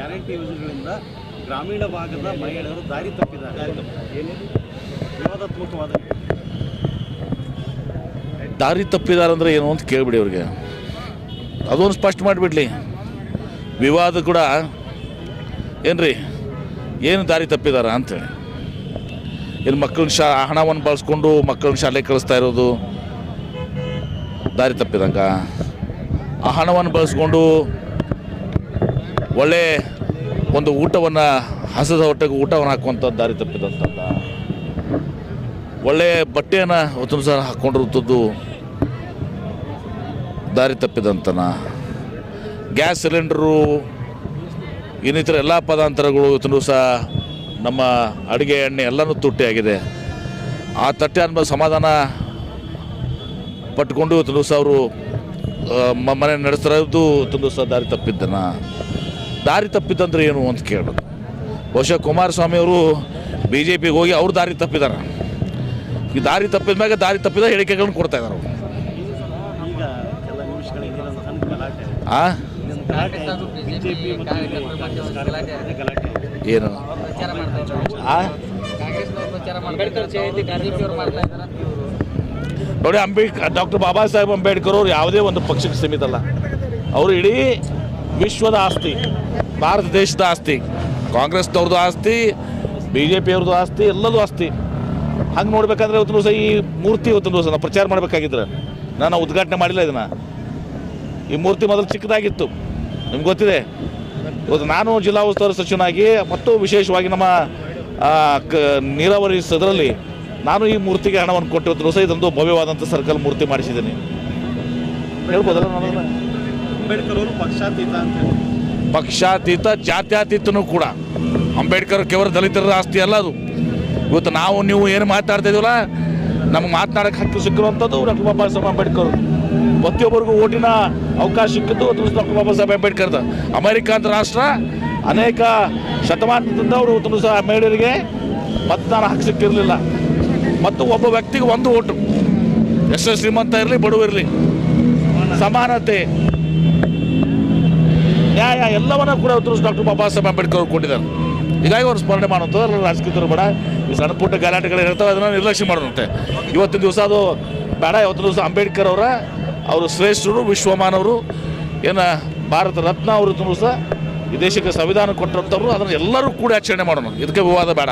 Guarantee ಯೋಜನೆಗಳಿಂದ ಗ್ರಾಮೀಣ ಭಾಗದ ಮಹಿಳೆಯರು ದಾರಿ ತಪ್ಪಿದ್ದಾರೆ. ಏನೇನು ವಿವಾದಾತ್ಮಕವಾದ ದಾರಿ ತಪ್ಪಿದ್ದಾರೆ ಅಂದರೆ ಏನು ಅಂತ ಕೇಳಿಬಿಡಿ ಅವ್ರಿಗೆ. ಅದೊಂದು ಸ್ಪಷ್ಟ ಮಾಡಿಬಿಡಲಿ. ವಿವಾದ ಕೂಡ ಏನ್ರಿ? ಏನು ದಾರಿ ತಪ್ಪಿದಾರ ಅಂತೇಳಿ ಏನು ಮಕ್ಕಳನ್ನ ಶಾ, ಹಣವನ್ನು ಬಳಸ್ಕೊಂಡು ಮಕ್ಕಳನ್ನ ಶಾಲೆಗೆ ಕಳಿಸ್ತಾ ಇರೋದು ದಾರಿ ತಪ್ಪಿದಂಗ? ಆ ಹಣವನ್ನು ಬಳಸ್ಕೊಂಡು ಒಳ್ಳೆ ಒಂದು ಊಟವನ್ನು ಹಸದ ಹೊಟ್ಟೆಗೆ ಊಟವನ್ನು ಹಾಕುವಂಥ ದಾರಿ ತಪ್ಪಿದಂಥದ್ದು ಒಳ್ಳೆಯ ಬಟ್ಟೆಯನ್ನು ಸಾರ ಹಾಕ್ಕೊಂಡಿರುವಂಥದ್ದು ದಾರಿ ತಪ್ಪಿದಂತನ. ಗ್ಯಾಸ್ ಸಿಲಿಂಡರು, ಇನ್ನಿತರ ಎಲ್ಲ ಪದಾಂತರಗಳು ಇವತ್ತು ಸಹ ನಮ್ಮ ಅಡುಗೆ ಎಣ್ಣೆ ಎಲ್ಲನೂ ತುಟ್ಟಿಯಾಗಿದೆ. ಆ ತಟ್ಟೆ ಅನ್ಬ ಸಮಾಧಾನ ಪಟ್ಕೊಂಡು ಇವತ್ತು ಸಹ ಅವರು ಮನೆ ನಡೆಸ್ತಿರೋದು ಇವತ್ತು ಸಹ ದಾರಿ ತಪ್ಪಿದ್ದನ. ದಾರಿ ತಪ್ಪಿದ್ದಂದ್ರೆ ಏನು ಅಂತ ಕೇಳೋದು ಬಹುಶಃ ಕುಮಾರಸ್ವಾಮಿ ಅವರು ಬಿ ಜೆ ಪಿಗೆ ಹೋಗಿ ಅವ್ರು ದಾರಿ ತಪ್ಪಿದ್ದಾರೆ ಈ ದಾರಿ ತಪ್ಪಿದ ಮ್ಯಾಗ ದಾರಿ ತಪ್ಪಿದ ಹೇಳಿಕೆಗಳನ್ನ ಕೊಡ್ತಾ ಇದ್ದಾರೆ ಅವರು. ಏನು? ನೋಡಿ ಅಂಬೇಡ್ಕರ್ ಡಾಕ್ಟರ್ ಬಾಬಾ ಸಾಹೇಬ್ ಅಂಬೇಡ್ಕರ್ ಅವರು ಯಾವುದೇ ಒಂದು ಪಕ್ಷಕ್ಕೆ ಸೀಮಿತ ಅಲ್ಲ. ಅವರು ಇಡೀ ವಿಶ್ವದ ಆಸ್ತಿ, ಭಾರತ ದೇಶದ ಆಸ್ತಿ, ಕಾಂಗ್ರೆಸ್ನವ್ರದ್ದು ಆಸ್ತಿ ಬಿ ಜೆ ಪಿಯವ್ರದ್ದು ಆಸ್ತಿ, ಎಲ್ಲದೂ ಆಸ್ತಿ. ಹಂಗೆ ನೋಡ್ಬೇಕಂದ್ರೆ ಇವತ್ತು ದಿವಸ ಈ ಮೂರ್ತಿ ಇವತ್ತು ದಿವಸ ಪ್ರಚಾರ ಮಾಡಬೇಕಾಗಿದ್ರೆ. ನಾನು ಉದ್ಘಾಟನೆ ಮಾಡಿಲ್ಲ ಇದನ್ನು. ಈ ಮೂರ್ತಿ ಮೊದಲು ಚಿಕ್ಕದಾಗಿತ್ತು. ನಿಮ್ಗೆ ಗೊತ್ತಿದೆ? ಇವತ್ತು ನಾನು ಜಿಲ್ಲಾ ಉಸ್ತುವಾರಿ ಸಚಿವನಾಗಿ, ಮತ್ತು ವಿಶೇಷವಾಗಿ ನಮ್ಮ ನೀರಾವರಿ ಸದರಲ್ಲಿ ನಾನು ಈ ಮೂರ್ತಿಗೆ ಹಣವನ್ನು ಕೊಟ್ಟು ಇವತ್ತು ದಿವಸ ಇದೊಂದು ಭವ್ಯವಾದಂಥ ಸರ್ಕಲ್ ಮೂರ್ತಿ ಮಾಡಿಸಿದ್ದೀನಿ. ಹೇಳ್ಬೋದಲ್ಲ ನಾನು? ಅಂಬೇಡ್ಕರ್ ಅವರು ಪಕ್ಷಾತೀತ ಅಂತ ಹೇಳಿ ಪಕ್ಷಾತೀತ, ಜಾತ್ಯಾತೀತನೂ ಕೂಡ. ಅಂಬೇಡ್ಕರ್ ಕೇವಲ ದಲಿತರ ಆಸ್ತಿ ಅಲ್ಲ ಅದು. ಇವತ್ತು ನಾವು, ನೀವು ಏನು ಮಾತಾಡ್ತಾ ಇದೀವಲ್ಲ, ನಮ್ಗೆ ಮಾತನಾಡಕ್ಕೆ ಹಕ್ಕು ಸಿಕ್ಕಿರುವಂಥದ್ದು ಡಾಕ್ಟರ್ ಬಾಬಾ ಸಾಹೇಬ್ ಅಂಬೇಡ್ಕರ್. ಪ್ರತಿಯೊಬ್ಬರಿಗೂ ಓಟಿನ ಅವಕಾಶ ಸಿಕ್ಕಿದ್ದು ಡಾಕ್ಟರ್ ಬಾಬಾ ಸಾಹೇಬ್ ಅಂಬೇಡ್ಕರ್ದ. ಅಮೆರಿಕ ಅಂತ ರಾಷ್ಟ್ರ, ಅನೇಕ ಶತಮಾನದಿಂದ ಅವರು ಉತ್ತಮ ಸಹ ಮಹಿಳೆಯರಿಗೆ ಮತದಾನ ಹಕ್ಕು ಸಿಕ್ಕಿರಲಿಲ್ಲ. ಮತ್ತು ಒಬ್ಬ ವ್ಯಕ್ತಿಗೆ ಒಂದು ಓಟು. ಎಷ್ಟೇ ಶ್ರೀಮಂತ ಇರಲಿ ಬಡವ ಇರಲಿ. ಸಮಾನತೆ. ನ್ಯಾಯ ಎಲ್ಲವನ್ನ ಕೂಡ ಉತ್ತರಿಸಿ ಡಾಕ್ಟರ್ ಬಾಬಾ ಸಾಹೇಬ್ ಅಂಬೇಡ್ಕರ್ ಅವರು ಕೊಟ್ಟಿದ್ದಾರೆ. ಹೀಗಾಗಿ ಅವರು ಸ್ಮರಣೆ ಮಾಡುವಂಥದ್ದು ರಾಜಕೀಯರು ಬೇಡ. ಈ ಸಣ್ಣ ಪುಟ್ಟ ಗಲಾಟೆಗಳು ಇರ್ತವೆ ಅದನ್ನು ನಿರ್ಲಕ್ಷ್ಯ ಮಾಡೋದಂತೆ ಇವತ್ತಿನ ದಿವಸ ಅದು ಬೇಡ ಇವತ್ತಿನ ದಿವಸ ಅಂಬೇಡ್ಕರ್ ಅವರ ಅವರು ಶ್ರೇಷ್ಠರು ವಿಶ್ವಮಾನವರು ಏನು ಭಾರತ ರತ್ನ ಅವರು ದಿವಸ ಈ ದೇಶಕ್ಕೆ ಸಂವಿಧಾನ ಕೊಟ್ಟಂಥವ್ರು ಅದನ್ನು ಎಲ್ಲರೂ ಕೂಡ ಆಚರಣೆ ಮಾಡೋಣ. ಇದಕ್ಕೆ ವಿವಾದ ಬೇಡ.